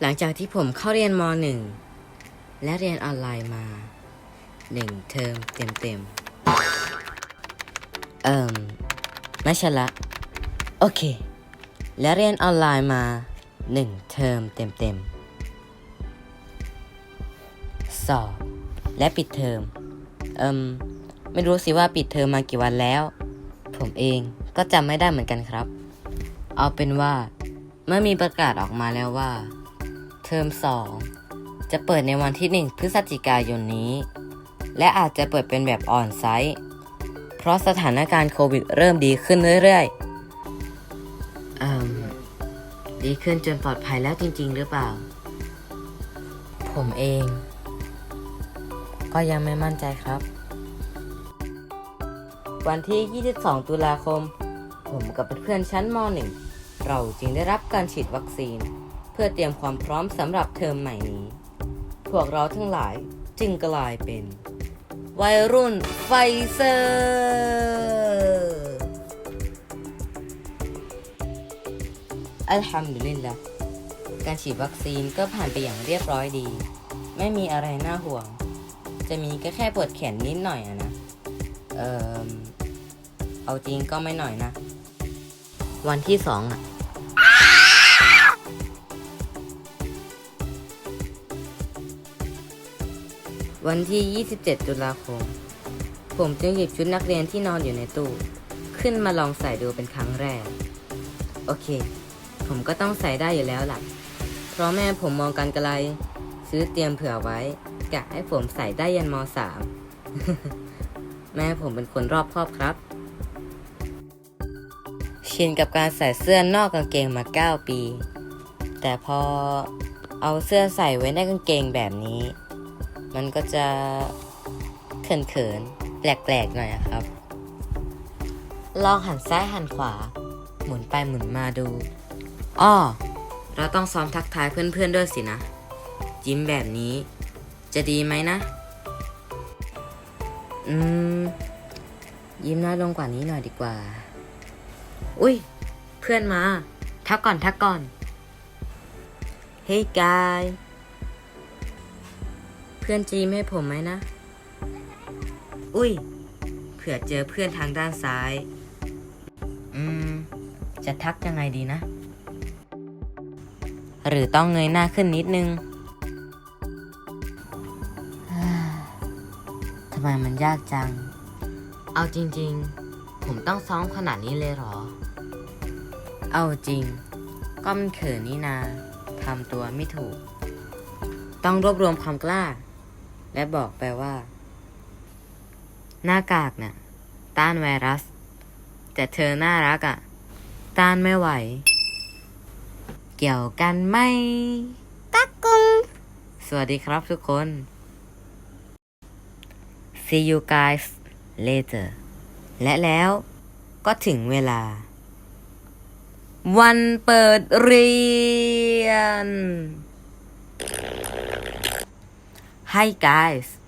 หลังจากที่ผมเข้าเรียนม .1 และเรียนออนไลน์มา1เทอมเต็มๆ เอิ่มไม่ใช่ละ โอเค และเรียนออนไลน์มา1เทอมเต็มๆ สอบ และปิดเทอม เอิ่มไม่รู้สิว่าปิดเทอมมากี่วันแล้ว ผมเองก็จำไม่ได้เหมือนกันครับ เอาเป็นว่าเมื่อมีประกาศออกมาแล้วว่า เทอม 2 จะเปิดในวันที่ 1 พฤศจิกายนนี้ และอาจจะเปิดเป็นแบบออนไซต์เพราะสถานการณ์โควิดเริ่มดีขึ้นเรื่อยๆอดีขึ้นจนปลอดภัยแล้วจริง ๆ หรือเปล่า ผมเอง ก็ยังไม่มั่นใจครับ วันที่ 22 ตุลาคม ผมกับเพื่อนชั้นม .1 เราจึงได้รับการฉีดวัคซีน เพื่อเตรียมความพร้อมสำหรับเทอมใหม่นี้ พวกเราทั้งหลายจึงกลายเป็น วัยรุ่นไฟเซอร์อัลฮัมดุลิลละการฉีดวัคซีนก็ผ่านไปอย่างเรียบร้อยดี ไม่มีอะไรน่าห่วง จะมีก็แค่ปวดแขนนิดหน่อยอะนะ เออเอาจริงก็ไม่หน่อยนะ วันที่สองอะ วันที่ 27 ตุลาคม ผมจึงหยิบชุดนักเรียนที่นอนอยู่ในตู้ ขึ้นมาลองใส่ดูเป็นครั้งแรก โอเค ผมก็ต้องใส่ได้อยู่แล้วล่ะ เพราะแม่ผมมองกันไกล ซื้อเตรียมเผื่อไว้กะให้ผมใส่ได้ยันม .3 แม่ผมเป็นคนรอบคอบครับ ชินกับการใส่เสื้อนอกกางเกงมา 9 ปี แต่พอเอาเสื้อใส่ไว้ในกางเกงแบบนี้ มันก็จะเขินๆ แปลกๆ หน่อยครับ ลองหันซ้ายหันขวา หมุนไปหมุนมาดู อ้อ เราต้องซ้อมทักทายเพื่อนๆ ด้วยสินะ ยิ้มแบบนี้ จะดีไหมนะ อืม ยิ้มน้อยลงกว่านี้หน่อยดีกว่า อุ้ย เพื่อนมา ทักก่อนทักก่อนเฮ้ยกาย เพื่อนจีมให้ผมไหมนะ อุ้ย เผื่อเจอเพื่อนทางด้านซ้าย อืม จะทักยังไงดีนะ หรือต้องเงยหน้าขึ้นนิดนึงทำไมมันยากจัง เอาจริง ๆ ผมต้องซ้อมขนาดนี้เลยเหรอ เอาจริง ก็มันเขินนี่นาทำตัวไม่ถูก ต้องรวบรวมความกล้า และบอกไปว่า หน้ากากน่ะ ต้านไวรัส แต่เธอน่ารักอะ่ะ ต้านไม่ไหว เกี่ยวกันไหมกักกุง สวัสดีครับทุกคน See you guys later และแล้วก็ถึงเวลา วันเปิดเรียน Hi guys